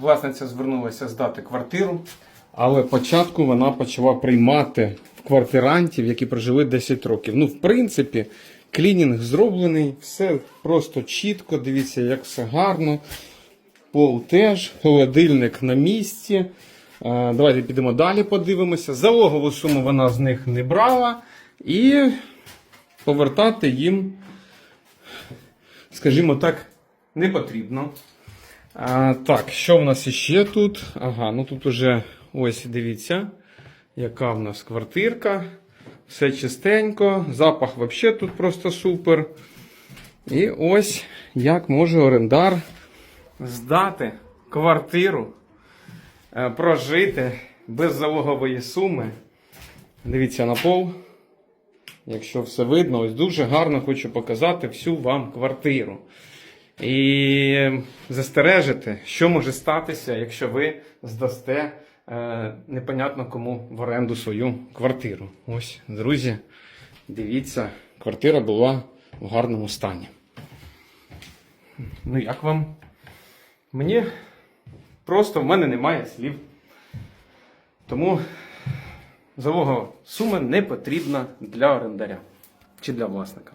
власниця звернулася здати квартиру, але спочатку вона почала приймати в квартирантів, які прожили 10 років. Ну, в принципі, клінінг зроблений, все просто чітко, дивіться, як все гарно. Пол теж, холодильник на місці. Е, Давайте підемо далі, подивимося. Залогову суму вона з них не брала. І повертати їм, скажімо так, не потрібно. А, так, що в нас іще тут? Ага, ну тут уже ось дивіться, яка в нас квартирка. Все чистенько, запах взагалі тут просто супер. І ось як може орендар здати квартиру, е, прожити без залогової суми. Дивіться на пол. Якщо все видно, ось дуже гарно хочу показати всю вам квартиру. І застережити, що може статися, якщо ви здасте е, непонятно кому в оренду свою квартиру. Ось, друзі, дивіться, квартира була в гарному стані. Ну, як вам? Мені просто в мене немає слів. Тому залогова сума не потрібна для орендаря чи для власника.